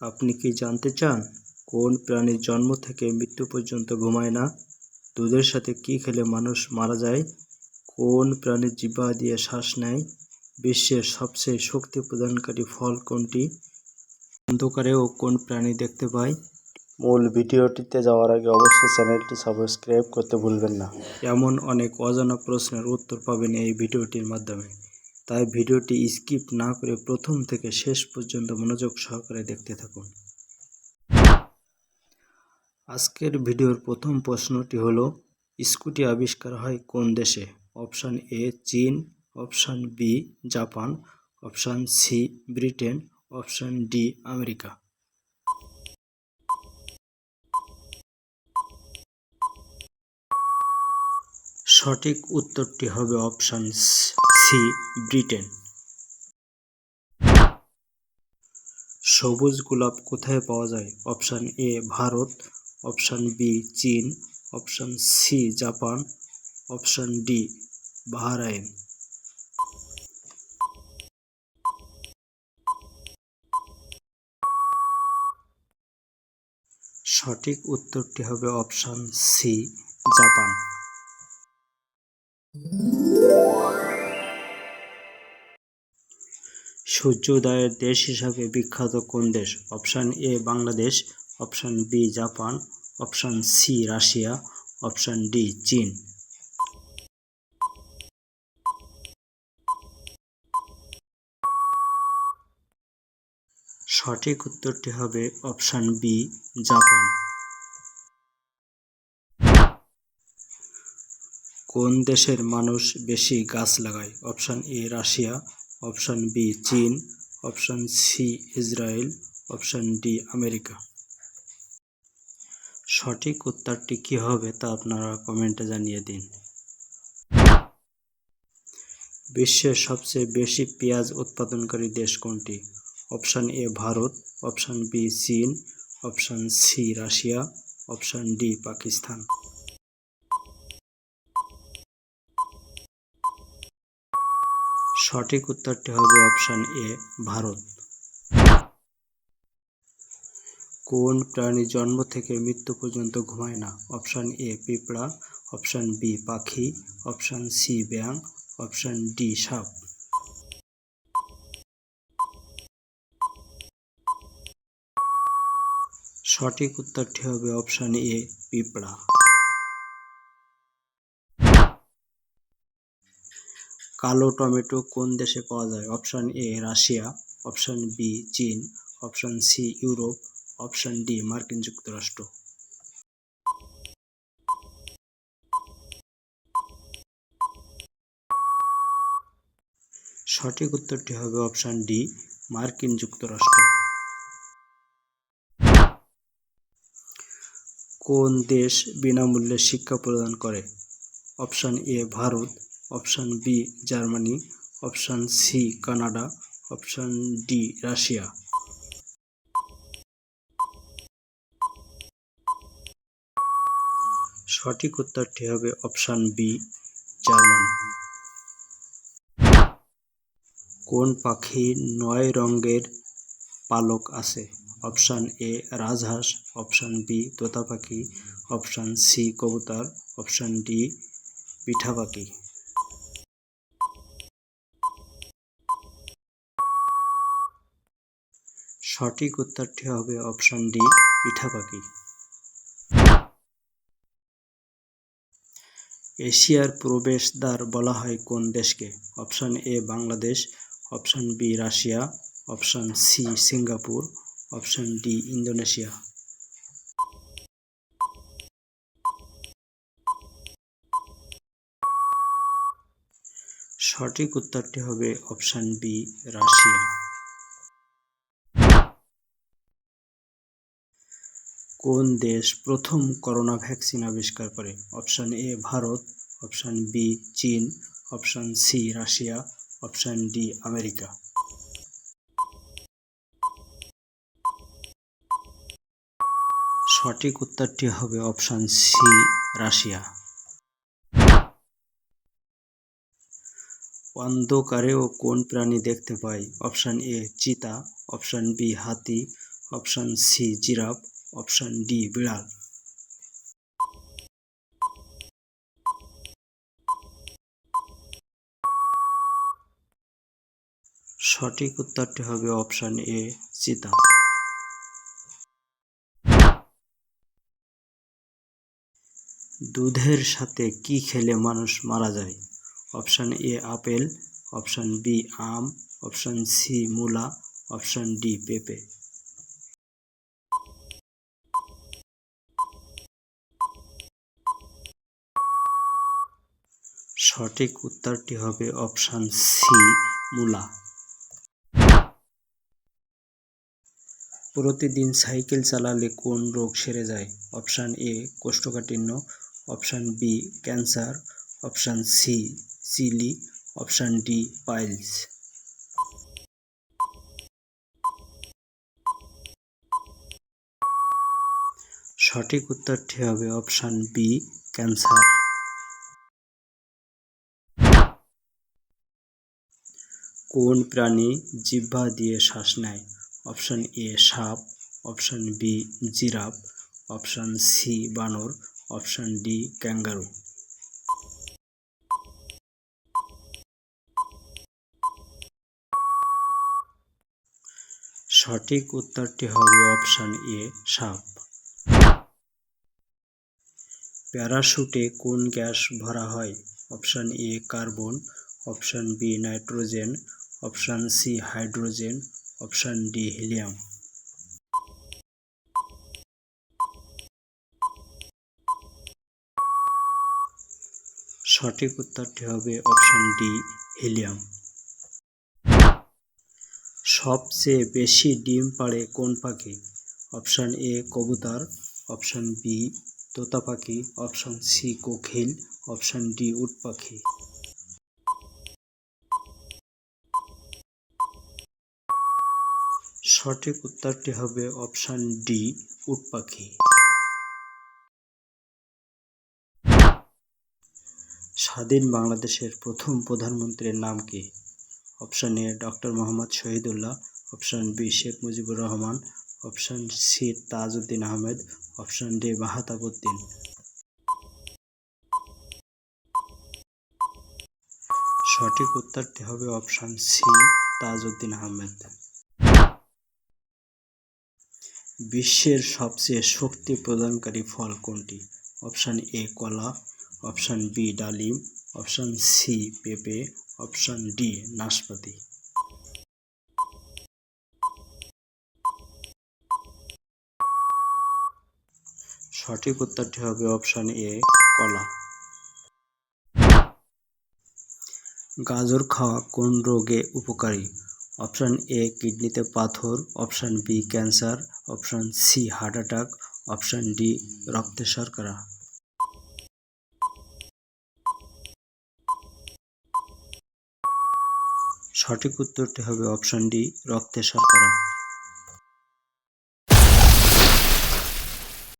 আপনি কি জানতে চান কোন প্রাণী জন্ম থেকে মৃত্যু পর্যন্ত ঘুমায় না? দুধের সাথে কি খেলে মানুষ মারা যায়? কোন প্রাণী জিহ্বা দিয়ে শ্বাস নেয়? বিশ্বের সবচেয়ে শক্তি প্রদানকারী ফল কোনটি? অন্ধকারেও কোন প্রাণী দেখতে পায়? মূল ভিডিওটিতে যাওয়ার আগে অবশ্যই চ্যানেলটি সাবস্ক্রাইব করতে ভুলবেন না। এমন অনেক অজানা প্রশ্নের উত্তর পাবেন এই ভিডিওটির মাধ্যমে। তাই ভিডিওটি স্কিপ না করে প্রথম থেকে শেষ পর্যন্ত মনোযোগ সহকারে দেখতে থাকুন। আজকের ভিডিওর প্রথম প্রশ্নটি হলো, স্কুটি আবিষ্কার হয় কোন দেশে? অপশান এ চীন, option B Japan, option C Britain, option D America. সঠিক উত্তরটি হবে অপশান সি ব্রিটেন। সবুজ গোলাপ কোথায় পাওয়া যায়? Option A Bharat. Option B চীন। Option C Japan. Option D Bahrain. সঠিক উত্তরটি হবে অপশান সি জাপান। সূর্যোদয়ের দেশ হিসাবে বিখ্যাত কোন দেশ? Option A Bangladesh, option B Japan, option C Russia, option D চীন। সঠিক উত্তরটি হবে অপশান বি, জাপান। কোন দেশের মানুষ বেশি গাছ লাগায়? Option A Russia option B চীন। Option C Israel. Option D America. সঠিক উত্তরটি কী হবে তা আপনারা কমেন্টে জানিয়ে দিন। বিশ্বের সবচেয়ে বেশি পেঁয়াজ উৎপাদনকারী দেশ কোনটি? Option A Bharat. Option B চীন। Option C Russia. Option D Pakistan. সঠিক উত্তরটি হবে অপশান এ, ভারত। কোন প্রাণী জন্ম থেকে মৃত্যু পর্যন্ত ঘুমায় না? অপশান এ, পিঁপড়া। অপশান বি, পাখি। অপশান সি ব্যাং অপশান ডি, সাপ। সঠিক উত্তরটি হবে অপশান এ, পিঁপড়া। কালো টমেটো কোন দেশে পাওয়া যায়? Option A, Russia, option B, চীন, option C, Europe, option D, মার্কিন যুক্তরাষ্ট্র। সঠিক উত্তরটি হবে অপশান ডি, মার্কিন যুক্তরাষ্ট্র। কোন দেশ বিনামূল্যে শিক্ষা প্রদান করে? Option A, Bharat option B, Germany, option C, Canada, option D, Russia. সঠিক উত্তরটি হবে অপশান বি, জার্মান। কোন পাখির নয় রঙের পালক আছে? অপশান এ, রাজহাঁস, অপশান বি, তোতা পাখি, অপশান সি, কবুতর, অপশান ডি, পিঠা পাখি। সঠিক উত্তরটি হবে অপশান ডি পাখি। এশিয়ার প্রবেশদ্বার বলা হয় কোন দেশকে? Option A, Bangladesh, option B, Russia, option C, Singapore, option D, Indonesia. সঠিক উত্তরটি হবে অপশান বি, রাশিয়া। কোন দেশ প্রথম করোনা ভ্যাকসিন আবিষ্কার করে? Option A, Bharat, option B, চীন, option C, Russia, option D, America. সঠিক উত্তরটি হবে অপশান সি, রাশিয়া। অন্ধকারেও কোন প্রাণী দেখতে পাই? অপশান এ, চিতা, অপশান বি, হাতি, option C, giraffe option D, বিড়াল। সঠিক উত্তরটি হবে অপশান এ, চিতা। দুধের সাথে কি খেলে মানুষ মারা যায়? Option A, apple. Option B, um. Option C, মূলা। অপশান ডি, পেঁপে। সঠিক উত্তরটি হবে অপশান সি, মূলা। প্রতিদিন সাইকেল চালালে কোন রোগ সেরে যায়? অপশান এ, কোষ্ঠকাঠিন্য। Option B, cancer. Option C, chili. Option D, piles. সঠিক উত্তরটি হবে অপশান বি, ক্যান্সার। কোন প্রাণী জিহ্বা দিয়ে শ্বাস নেয়? অপশান এ সাপ, option B giraffe, option C বানর, অপশান ডি ক্যাঙ্গারু। সঠিক উত্তরটি হবে অপশান এ, সাপ। প্যারাশুটে কোন গ্যাস ভরা হয়? Option A, carbon, option B, nitrogen option C hydrogen, option D helium. সঠিক উত্তরটি হবে অপশান ডি হিলিয়াম। সবচেয়ে বেশি ডিম পাড়ে কোন পাখি? অপশান এ কবুতর, অপশান বি তোতা পাখি, অপশান সি কোকিল, অপশান ডি উট পাখি। সঠিক উত্তরটি হবে অপশান ডি, উট পাখি। স্বাধীন বাংলাদেশের প্রথম প্রধানমন্ত্রীর নাম কি? Option A, doctor Mohammad Shahidullah. Option B, Sheikh Mujibur Rahman. Option C, Tajuddin Ahmed. Option D Mahatabuddin সঠিক উত্তরটি হবে অপশান সি, তাজউদ্দিন আহমেদ। বিশ্বের সবচেয়ে শক্তি প্রদানকারী ফল কোনটি? অপশান এ কলা, অপশান বি ডালিম, অপশান সি পেঁপে, অপশান ডি নাশপাতি। সঠিক উত্তরটি হবে অপশান এ কলা। গাজর খাওয়া কোন রোগে উপকারী? অপশান এ কিডনিতে পাথর, option B cancer, option C heart attack, option D রক্তে শর্করা। সঠিক উত্তরটি হবে অপশান ডি রক্তে শর্করা।